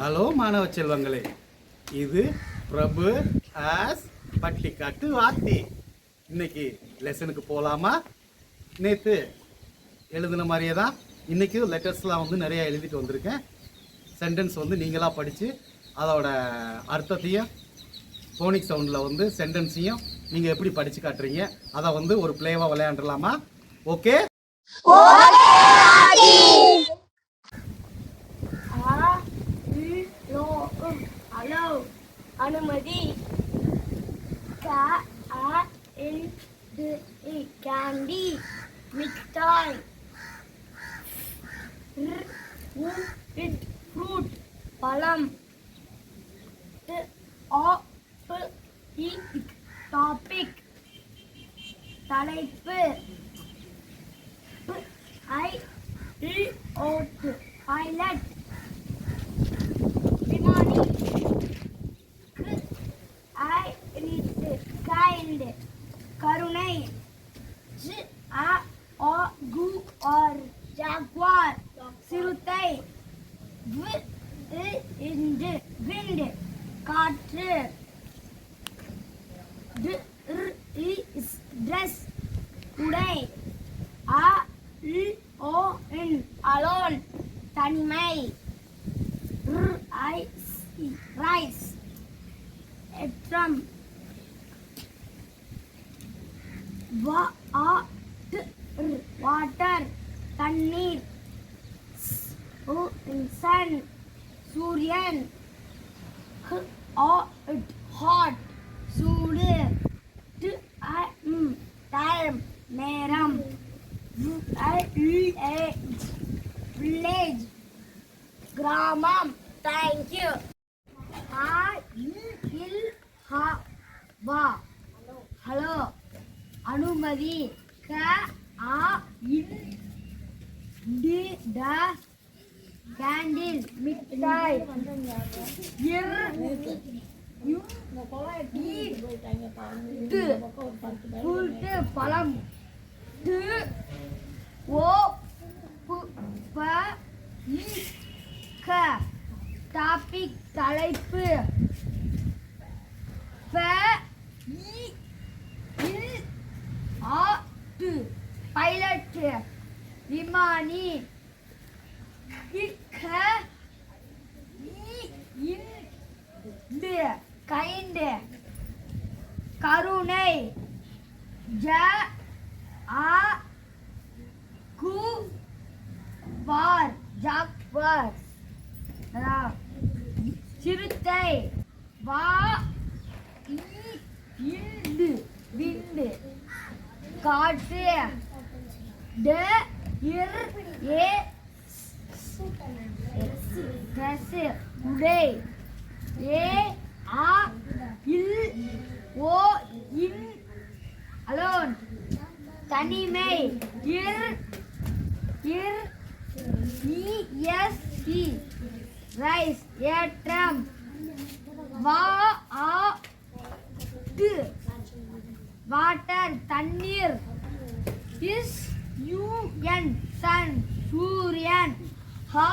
Hello மாணவ செல்வங்களே. இது பிரபு ஆஸ் பட்டிக்காட்டு வாத்தி. இன்னைக்கு லெசனுக்கு போகலாமா நேற்று எழுதின மாதிரியே தான். இன்றைக்கும் லெட்டர்ஸ்லாம் வந்து நிறையா எழுதிட்டு வந்திருக்கேன். சென்டென்ஸ் வந்து நீங்களாக படித்து அதோட அர்த்தத்தையும் ஃபோனிக் சவுண்டில் வந்து சென்டென்ஸையும் நீங்கள் எப்படி படித்து காட்டுறீங்க அதை வந்து ஒரு ப்ளேவாக விளையாண்டுலாமா ஓகே ஆ இ லோ உம் ஹலோ அனுமதி. க இல் டு இ கேண்டி மிட்டாய் இட் ஃப்ரூட் பழம். இ டாபிக். தலைப்பு. ஐ இல் ஓட்டு பைலட் விமானி ஐ ரீட் கைண்ட் கருணை ஜி ஆ ஓ கு ஆர் ஜாக்வார் சிறுத்தை விண்டு விண்டு காற்று டு ர் இ இஸ் ட்ரெஸ் உடை A L O N alone தனிமை rice rice drum water தண்ணீர் S- sun சூரியன் it hot சூடு t time நேரம் a village கிராமம் தேங்க்யூ ஆ ஹா வா. ஹலோ. அனுமதி க ஆ இன் டி ட கேண்டில் மிட்டாய். இர் பழம். டு ஓ ப இ க. டாபிக் தலைப்பு. ப இ இல் ஆ டு பைலட் விமானி இக்க இ இன் டு கருணை ஜ ஆ கு வார் ஜாக்வர் சிறுத்தை வா இண்டு விண்டு. காற்று ட இர் ஏ ட்ரெஸ் உடை. ஏ ஆ இல் ஓ இன். அலோன். தனிமை. இர் இர் இஎஸ்சி ரைஸ். ஏற்றம். வா ஆ டு வாட்டர் தண்ணீர். இஸ் யூஎன் சன் சூரியன். ஹா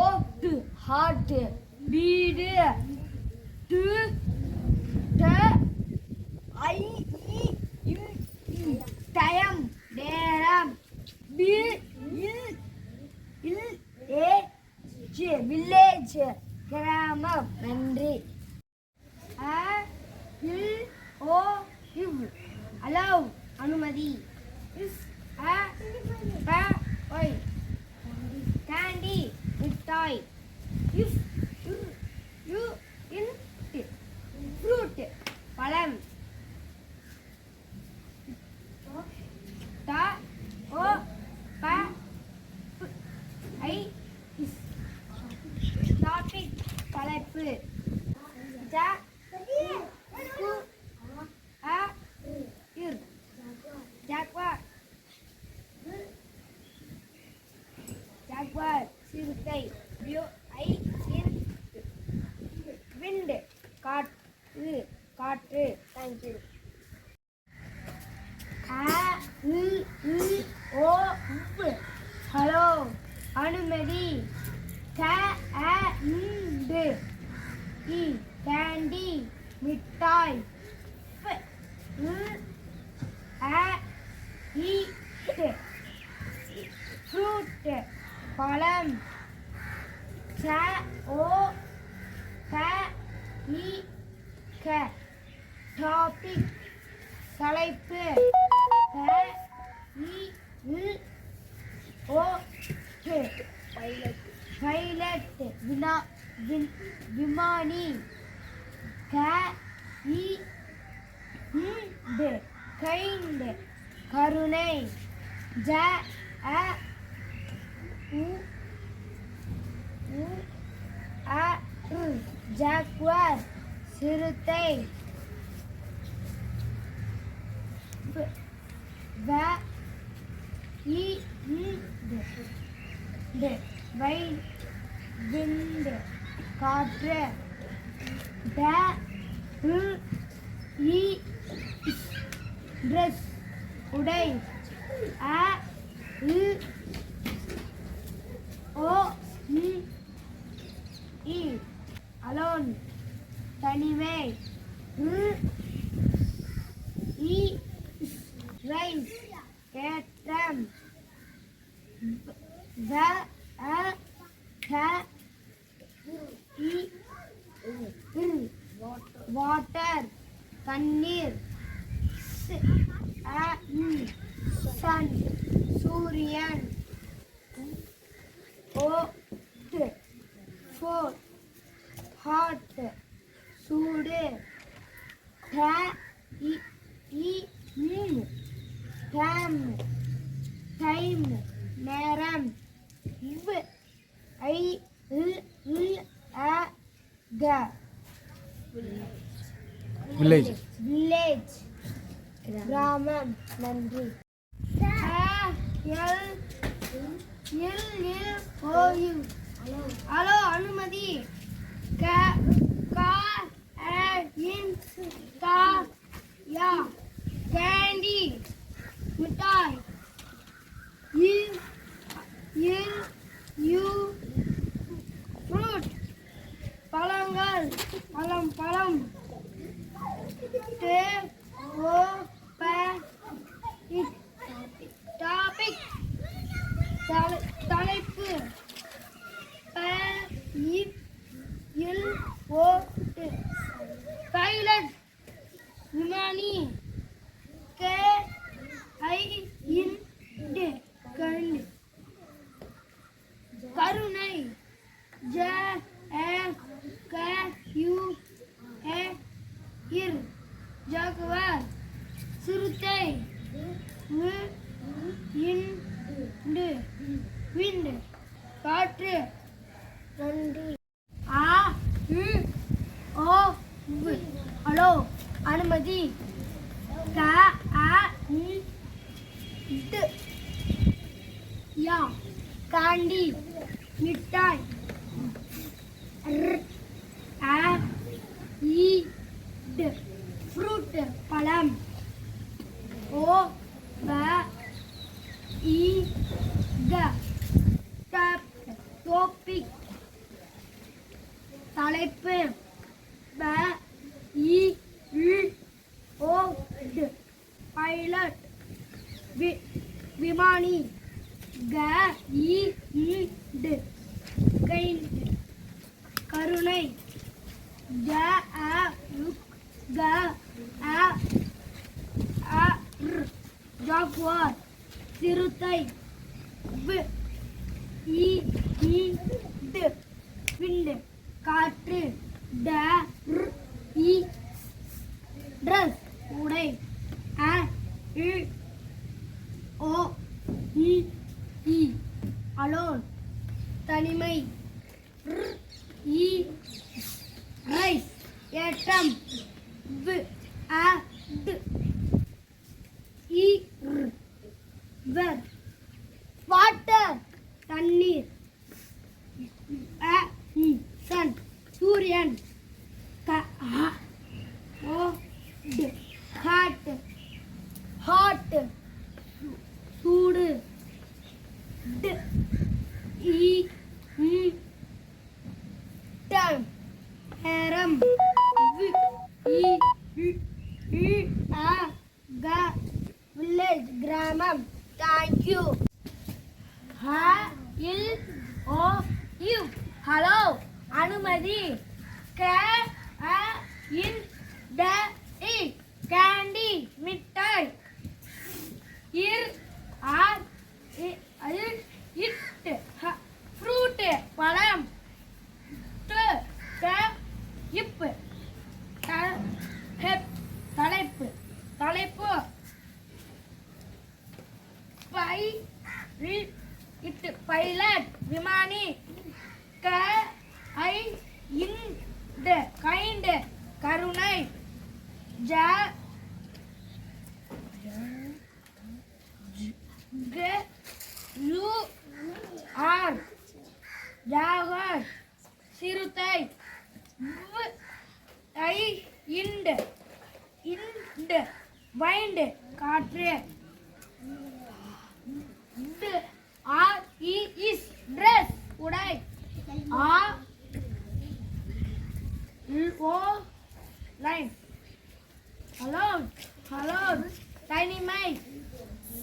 ஓட்டு ஹாட்டு. வீடு டு அனுமதி இஸ் அ ப ஒய் கேண்டி மிட்டாய் இஃப் யூ இன் ஃப்ரூட் பழம் த ஓ ப ப, ஐ இஸ் டாபிக் தலைப்பு ஓ உப்பு. ஹலோ அனுமதி. க அ இ கேண்டி மிட்டாய். ஃப உ அ ஃப்ரூட் பழம். ச ஓ க இ க. டாபிக் தலைப்பு. பைலட் வினா விமானி க இ கைண்ட் கருணை ஜ அ உ உ அ உ சிறுத்தை வ- வ இ ண்ட் வை விண்ட் காற்று. ட உ இ ட்ரெஸ். உடை. அ இ ஓ இ இ. அலோன். தனிமை. உ இ ரைஸ் ஏற்றம் வ அ க இ இல் வாட்டர் தண்ணீர் ஸ் அ ம் சன் சூரியன் ஓ ட் ஃபோர் ஹாட் சூடு ட இ இ ம் டைம் டைம் நேரம். இவ். ஐ. இல் இல் அ. க. Village. வில்லேஜ் கிராமம். நன்றி. ஹலோ அனுமதி. க. கா. இன். கா. யா. கேண்டி. மிட்டாய் இல் இல் யூ ஃப்ரூட் பழங்கள் பழம் பழம் டே ஓ ப டாபிக் தலைப்பு ப இ இல் ஓ ட் பைலட் விமானி கே ஐ இன் ட் கண்டு கருணை ஜ ஏ க யூ ஏ இர் ஜாகுவார் சிறுத்தை மு இன் டு விண்ட் காற்று நன்றி ஆ உ ஓ உ ஹலோ அனுமதி க அ ம் ட் யா காண்டி மிட்டாய் ர் அ இ ட் ஃப்ரூட் பழம் ஓ ப இ க டப் டோபிக் தலைப்பு ப இ ல் ஓ ட் பைலட் வி விமானி க இ ன் ட் கைண்ட் கருணை ஜ அ உக் க அ அ ர் ஜாக்வார் சிறுத்தை வி இ இ டு விண்டு காற்று ட ர் இ ட்ரெஸ் உடை அ இ ஓ இ இ அலோன் தனிமை ர் இ ரைஸ் ஏற்றம் வி அ ட். இ வெர் வாட்டர் தண்ணீர். அ சன் சூரியன். வில்லேஜ் கிராமம் தேங்க்யூ ஹ இல் ஓ யூ ஹலோ அனுமதி க அ இன் ட இ கேண்டி மிட்டாய் இர் ஆர் இட் ஃப்ரூட்டு பழம் டு ட இப்பு த- ஹெப் தலைப்பு தலைப்பு பை ரி இட்டு பைலட் விமானி க ஐ இந்த கைண்ட் கருணை. ஜ க யூ ஆர். ஜாகர் சிறுத்தை. வ் ஐ இண்ட். இண்ட் வைண்ட் காற்று. உடை. ஆ. ஓ. லைன். ஹலோ. ஹலோ. தனிமை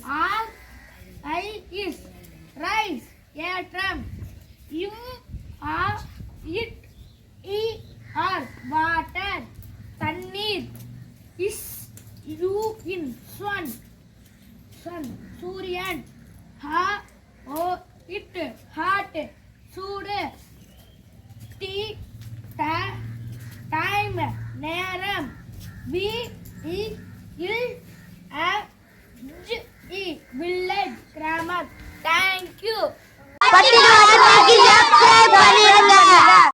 ஆர். I S. ரைஸ். ஏற்றம். இம் R. T. E R. Water. தண்ணீர். S. U N. Sun sun சூரியன். H O. இட் ஹார்ட் சூடு. டி டைம் நேரம். வி இல் வில்லேஜ் கிராமர். தேங்க்யூ பட்டினவாசல் சப்ஸ்கிரைப் பண்ணிருங்க